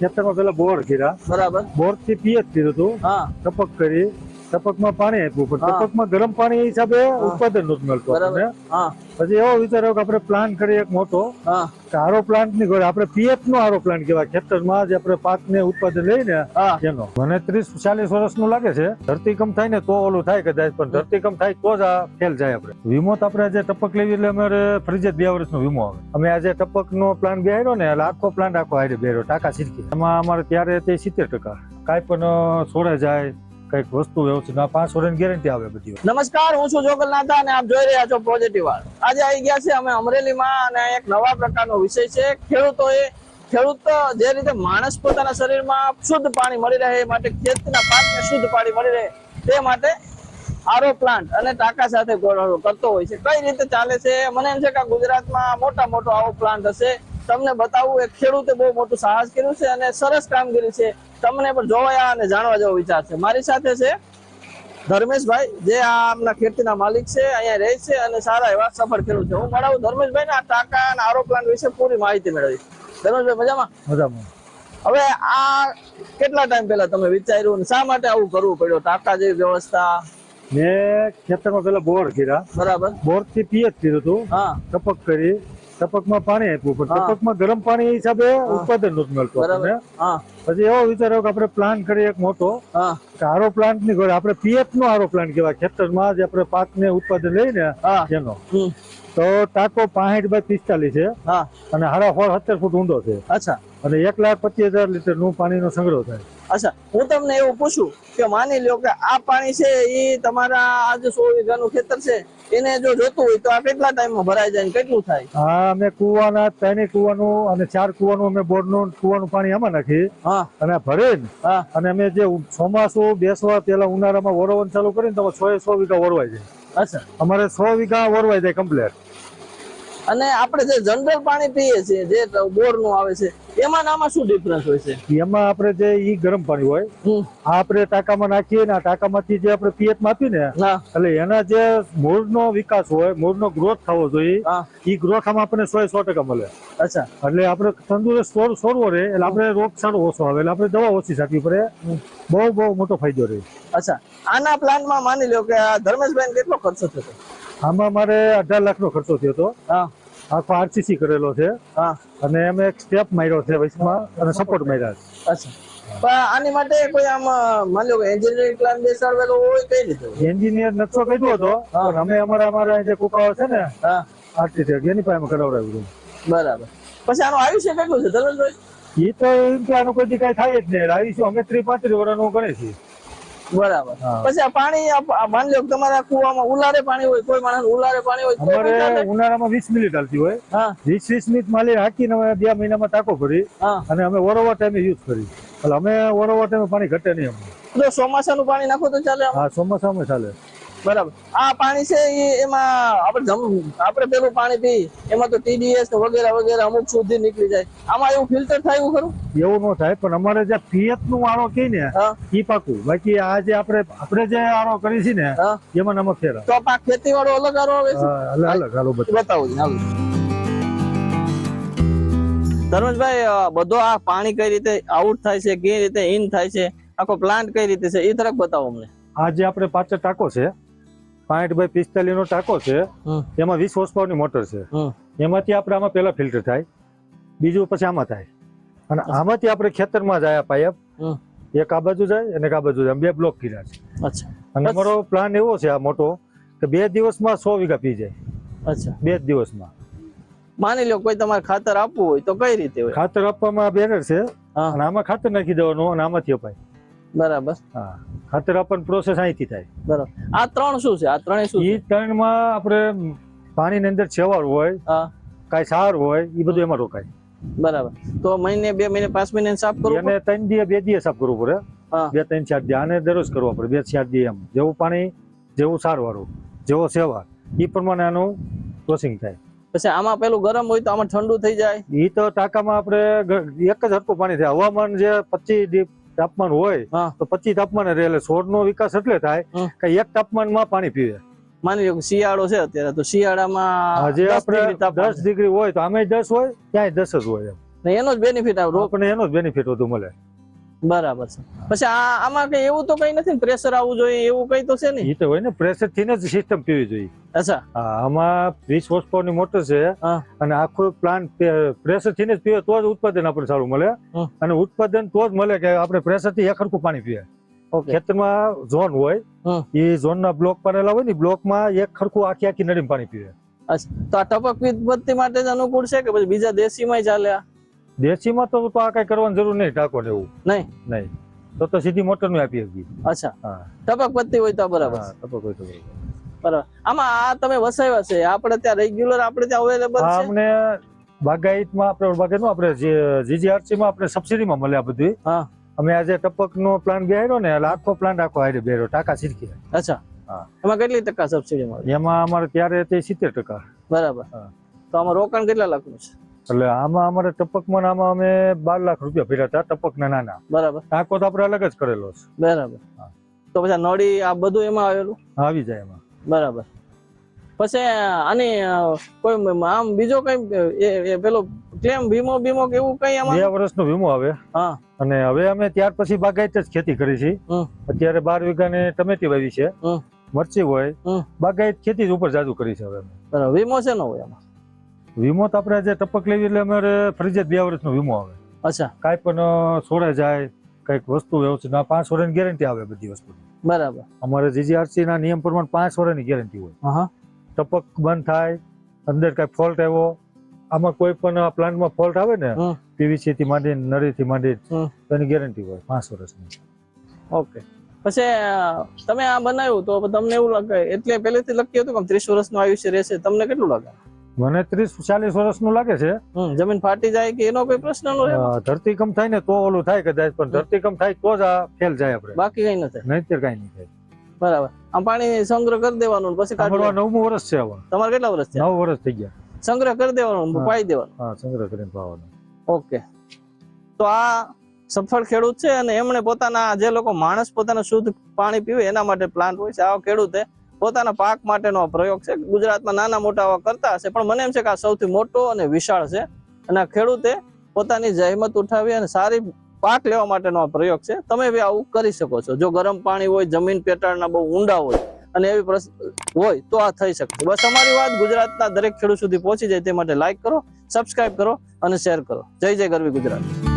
ખેતરમાં પેલા બોર કર્યા. બરાબર. બોરથી પિયત કર્યું હતું હા. ટપક કરી. ટપકમાં પાણી આપ્યું પણ. ટપકમાં ગરમ પાણી એ હિસાબે ઉત્પાદન નતું મળતું આપણને. પછી એવો વિચાર્યો કે આપણે પ્લાન કરીએ એક મોટો આરો પ્લાન્ટની ઘરે આપણે પીએફ નો આરો પ્લાન્ટ કહેવાય. ખેતરમાં જે આપણે પાક ને ઉત્પાદન લઈને એનો. મને ત્રીસ ચાલીસ વર્ષનું લાગે છે. ધરતીકંપ થાય ને તો ઓલું થાય કદાચ પણ ધરતીકંપ થાય તો જ આ ફેલ જાય આપણે. વીમો તો આપણે આજે ટપક લેવી એટલે અમારે ફરજિયાત બે વર્ષનો વીમો આવે. અમે આજે ટપક નો પ્લાન બેહાડ્યો ને એટલે આખો પ્લાન્ટ આખો હારે બેહાડ્યો ટાકા સિરકી એમાં અમારે ત્યારે તે સિત્તેર ટકા. કાંઈ પણ છોડે જાય કંઈક વસ્તુ વ્યવસ્થિત. પાંચ વર્ષની ગેરંટી આવે બધી નમસ્કાર, હું છું જોગલ અને આપ જોઈ રહ્યા છો પોઝિટિવ આજે આવી ગયા છે અમે અમરેલીમાં અને એક નવા પ્રકારનો વિષય છે. ખેડૂતોએ, ખેડૂત જે રીતે માણસ પોતાના શરીરમાં શુદ્ધ પાણી મળી રહે, એ માટે ખેતના પાકને શુદ્ધ પાણી મળી રહે, તે માટે આરો પ્લાન્ટ અને ટાંકા સાથે કરતો હોય છે. કઈ રીતે ચાલે છે? મને એમ છે કે ગુજરાતમાં મોટા મોટો આવો પ્લાન્ટ હશે. તમને બતાવવું એક ખેડૂતે બહુ મોટું સાહસ કર્યું છે અને સરસ કામગીરી છે. તમને પણ જોવાયા અને જાણવા જેવો વિચાર છે. મારી સાથે છે ધર્મેશભાઈ જે આ આમના ખેતીના માલિક છે અહીંયા રહે છે અને સારા એવા સફળ ખેડૂત છે. હું મળાવું ધર્મેશભાઈ ના આ ટાંકા અને આરો પ્લાન્ટ વિશે પૂરી માહિતી મેળવી. ધર્મેશભાઈ મજામાં? મજામાં. હવે આ કેટલા ટાઈમ પહેલા તમે વિચાર્યું અને શા માટે આવું કરવું પડ્યું? ટાંકા જેવી વ્યવસ્થા? મેં ખેતરમાં પેલા બોર કર્યા. બરાબર. બોરથી પિયત કર્યું હતું. હા. ટપક કરી. ટપકમાં પાણી આપ્યું પણ ટપકમાં ગરમ પાણી હિસાબે ઉત્પાદન નતું મળતું આપણને. પછી એવો વિચાર્યો કે આપણે પ્લાન કરીએ એક મોટો. આરો પ્લાન્ટની આપણે પીએફ નો આરો પ્લાન્ટ કહેવાય. ખેતરમાં જે આપણે પાક ને ઉત્પાદન લઈને એનો તો ટાંકો પાસઠ બાય પિસ્તાલીસ છે. હા. અને હારા ફળ સત્તર ફૂટ ઊંડો છે. અચ્છા. અને એક લાખ પચીસ હજાર લીટરનું પાણી નો સંગ્રહ થાય. અચ્છા. હું તમને એવું પૂછું કે માની લ્યો કે આ પાણી છે એ તમારા આજે સો વીઘા નું ખેતર છે એને જો જોતું હોય તો આ કેટલા ટાઈમમાં ભરાઈ જાય કેટલું થાય? હા અમે કુવાના ત્રણેય કુવાનું અને ચાર કુવાનું અમે બોરનું કુવાનું પાણી આમાં નાખી હા. અને ભરે અને અમે જે ચોમાસું બેસવા પેલા ઉનાળામાં વરોવન ચાલુ કરીને તો સો સો વીઘા વરવાય જાય. અચ્છા. અમારે સો વીઘા વરવાય જાય કમ્પ્લેટ અને આપણે જે જનરલ પાણી પીએ છીએ જે બોરનું આવે છે એમાં નામાં આમાં શું ડિફરન્સ હોય છે? એમાં આપણે જે ઈ ગરમ પાણી હોય આ આપણે ટાંકામાં નાખીએ ને આ ટાંકામાંથી જે આપણે પિયતમાં માપી ને એટલે એના જે મૂળનો વિકાસ હોય મૂળનો ગ્રોથ થવો જોઈએ ઈ ગ્રોથ આમાં આપણને સો સો ટકા મળે. અચ્છા. એટલે આપણે તંદુરસ્ત છોડ છોડવો રહે એટલે આપણે રોગચાળો ઓછો આવે એટલે આપણે દવા ઓછી છાંટવી પડે. બહુ બહુ મોટો ફાયદો રહે. અચ્છા. આના પ્લાનમાં માની લ્યો કે આ ધર્મેશભાઈ કેટલો ખર્ચો થતો આમાં મારે અઢાર લાખનો ખર્ચો થયો હતો. હા. આખો આરસીસી કરેલો છે. હા. અને અમે એક સ્ટેપ માર્યો છે વચમાં અને સપોર્ટ માર્યા છે. અચ્છા. પણ આની માટે કોઈ આમ માની લો એન્જિનિયરિંગ પ્લાન બેસાડવેલો હોય કઈ રીતે? એન્જિનિયર નકશો કીધો હતો પણ અમે અમારા અમારા જે કુકાઓ છે ને આર્કિટેક્ટ એની પાસે કરાવડાવ્યું બરાબર. પછી આનું આયુષ્ય કેટલું છે ધર્મેશભાઈ એ તો એમ કે આનું કોઈ દી થાય જ નહીં. આયુષ્ય અમે ત્રીસ પાંત્રીસ વર્ષનું ગણે છીએ. બરાબર. પછી આ પાણી માની લો તમારા કુવામાં ઉલારે પાણી હોય કોઈ માણસ ઉલારે પાણી હોય અમારે ઉનાળામાં વીસ મિનિટ હાલતી હોય. હા. વીસ વીસ મિનિટ માલી હાકીને અમે બે મહિનામાં ટાંકો ભરી હા. અને અમે વરોવા ટાઈમે યુઝ કરી. એટલે અમે વરોવા ટાઈમે પાણી ઘટે નહીં ચોમાસાનું પાણી નાખો તો ચાલે? હા ચોમાસામાં ચાલે. બરાબર. આ પાણી છે એમાં આપણે જમ આપણે પેલું પાણી પી એમાં તો ટીડીએસ વગેરે વગેરે અમુક સુધી નીકળી જાય. આમાં એવું ફિલ્ટર થાય એવું ખરું? એવું ન થાય પણ અમારે જે પિયતનું આરો કહી ને ઈ પાકું. બાકી આ જે આપણે આપણે જે આરો કરી છે ને એમાં નમક ફેરા તો આ ખેતી વાળો અલગ આરો આવે છે? અલગ હાલો બતાવો હાલો. ધર્મેશભાઈ બધો આ પાણી કઈ રીતે આઉટ થાય છે કઈ રીતે ઇન થાય છે આખો પ્લાન્ટ કઈ રીતે છે એ તરફ બતાવો અમને. આ જે આપણે પાછળ ટાંકો છે પાંઠ બાય પિસ્તાલીસ નો ટાંકો છે એમાં વીસ હોર્સની મોટર છે એમાંથી આપણે આમાં પેલા ફિલ્ટર થાય બીજું પછી આમાં થાય. અને આમાંથી આપણે ખેતરમાં જાય આ એક આ બાજુ જાય અને એક આ બાજુ જાય બે બ્લોક કર્યા છે. અચ્છા. અને અમારો પ્લાન એવો છે આ મોટો કે બે દિવસમાં સો વીઘા પી જાય. અચ્છા. બે જ દિવસમાં. માની લો કોઈ તમારે ખાતર આપવું હોય તો કઈ રીતે હોય? ખાતર આપવામાં બેનર છે અને આમાં ખાતર નાખી દેવાનું અને આમાંથી અપાય. બરાબર. હા. ખાતર પ્રોસેસ અહીંથી થાય. બરાબર. આ ત્રણ શું છે? આ ત્રણે શું એ ત્રણમાં આપણે પાણીની અંદર છેવાળ હોય કાંઈ સાર હોય એ બધું એમાં રોકાય. બરાબર. તો મહિને બે મહિને પાંચ મહિને સાફ કરવું એને ત્રણ દિવસ બે દિવસ સાફ કરવું પડે. બે ત્રણ ચાર દિવસ. આને દરરોજ કરવો પડે બે ચાર દિવસ એમ. જેવું પાણી જેવું સાર વાળું જેવો સેવા. એ પ્રમાણે આનું ક્રોસિંગ થાય. પછી આમાં પેલું ગરમ હોય તો આમાં ઠંડુ થઈ જાય? એ તો ટાંકામાં આપણે એક જ હરકું પાણી થાય. હવામાન જે પચીસ તાપમાન હોય તો પચીસ તાપમાન રહે એટલે છોડનો વિકાસ એટલે થાય કે એક તાપમાનમાં પાણી પીવે. માની લો કે શિયાળો છે અત્યારે તો શિયાળામાં હજી 10 આપણે દસ ડિગ્રી હોય તો આમે દસ હોય ત્યાંય દસ જ હોય એનો જ બેનિફિટ આવે આપણને એનો જ બેનિફિટ વધુ મળે. બરાબર છે. પછી આ આમાં કઈ એવું તો કઈ નથી પ્રેશર આવવું જોઈએ એવું કઈ તો છે ને એ તો હોય ને પ્રેશરથી જ સિસ્ટમ પીવી જોઈએ. અચ્છા. આમાં વીસ હોર્સ પાવરની મોટર છે અને આખો પ્લાન્ટ પ્રેશરથી જ પીવે તો જ ઉત્પાદન આપણે સારું મળે. અને ઉત્પાદન તો જ મળે કે આપણે પ્રેશરથી એક હરખું પાણી પીએ. ખેતરમાં ઝોન હોય એ ઝોન ના બ્લોક પાડેલા હોય ને બ્લોકમાં એક ખરખું આખી આખી નળીમાં પાણી પીવે. તો આ ટપક પદ્ધતિ માટે જ અનુકૂળ છે કે પછી બીજા દેશીમાં ચાલે આ? દેશીમાં તો તો આ કઈ કરવાની જરૂર નહીં ટાંકો ને એવું. નહીં? નહીં. તો તો સીધી મોટરનું આપી હતી અચ્છા. ટપક પત્તી હોય તો બરાબર ટપક હોય તો બરાબર. બરાબર. આમાં આ તમે વસાવ્યા છે આપણે ત્યાં રેગ્યુલર આપણે ત્યાં અવેલેબલ છે? અમને બાગાયતમાં આપણે બાગાયતમાં આપણે જીજીઆરસી માં આપણે સબસિડીમાં મળે આ બધું હા. અમે આજે ટપક નો પ્લાન બેહાડ્યો ને એટલે આખો પ્લાન્ટ આખો હારે બેહાડ્યો ટાંકા સિરકી અચ્છા. એમાં કેટલી ટકા સબસિડી મળે? એમાં અમારે ત્યારે તે સિત્તેર ટકા. બરાબર. તો આમાં રોકાણ કેટલા લાખનું છે? એટલે આમાં અમારે ટપકમાં ને આમાં અમે બાર લાખ રૂપિયા ભર્યા હતા ટપક ના નાના. બરાબર. ટાંકો તો આપણે અલગ જ કરેલો છે. બરાબર. તો પછી નળી આ બધું એમાં આવેલું? આવી જાય એમાં. બરાબર. પછી આની કોઈ આમ બીજો કઈ પેલો ક્લેમ વીમો બીમો કે એવું કઈ આમાં? બે વર્ષનો વીમો આવે. હા. અને હવે અમે ત્યાર પછી બાગાયત જ ખેતી કરી છે. અત્યારે બાર વીઘાની ટમેટી વાવી છે. મરચી હોય. બાગાયત ખેતી જ ઉપર જાજુ કરી છે હવે વીમો છે નો હોય આમાં? વીમો તો આપણે જે ટપક લેવી એટલે અમારે ફરજિયાત બે વર્ષનો વીમો આવે. અચ્છા. કાંઈ પણ છોડે જાય કંઈક વસ્તુ વ્યવસ્થિત ના પાંચ વર્ષની ગેરંટી આવે બધી વસ્તુ બરાબર. અમારે જીજીઆરસી ના નિયમ પ્રમાણે પાંચ વર્ષની ગેરંટી હોય. ટપક બંધ થાય અંદર કઈ ફોલ્ટ આવ્યો આમાં કોઈ પણ પ્લાન્ટમાં ફોલ્ટ આવે ને પીવીસી થી માંડી નળી થી માંડી એની ગેરંટી હોય પાંચ વર્ષની. ઓકે. પછી તમે આ બનાવ્યું તો તમને એવું લાગે એટલે પહેલેથી લખ્યું હતું કે ત્રીસ વર્ષનું આયુષ્ય રહેશે તમને કેટલું લાગે? મને ત્રીસ ચાલીસ વર્ષનું લાગે છે. જમીન ફાટી જાય કે એનો કોઈ પ્રશ્ન નો ધરતીકંપ થાય ને તો ઓલું થાય કદાચ પણ ધરતીકંપ થાય તો જ આ ફેલ જાય આપણે. બાકી કઈ ન થાય. નહીતર કઈ નહીં થાય. બરાબર. આમ પાણી સંગ્રહ કરી દેવાનું પછી. નવમું વર્ષ છે હવે તમારે કેટલા વર્ષ છે નવ વર્ષ થઈ ગયા. સંગ્રહ કરી દેવાનું પાઈ દેવાનું. હા સંગ્રહ કરીને પાવાનું. ઓકે. તો આ સફળ ખેડૂત છે અને એમણે પોતાના જે લોકો માણસ પોતાના શુદ્ધ પાણી પીવે એના માટે પ્લાન્ટ હોય છે. આ ખેડૂતે પોતાના પાક માટેનો પ્રયોગ છે. ગુજરાતમાં નાના મોટા આવા કરતા હશે, પણ મને એમ છે કે આ સૌથી મોટો અને વિશાળ છે. અને આ ખેડૂતે પોતાની જહેમત ઉઠાવી અને સારી પાક લેવા માટેનો આ પ્રયોગ છે. તમે બી આવું કરી શકો છો. જો ગરમ પાણી હોય, જમીન પેટાળના બહુ ઊંડા હોય, અને એવી હોય, તો આ થઈ શકે છે. બસ અમારી વાત ગુજરાતના દરેક ખેડૂત સુધી પહોંચી જાય તે માટે લાઈક કરો સબસ્ક્રાઇબ કરો, અને શેર કરો. જય જય ગરવી ગુજરાત.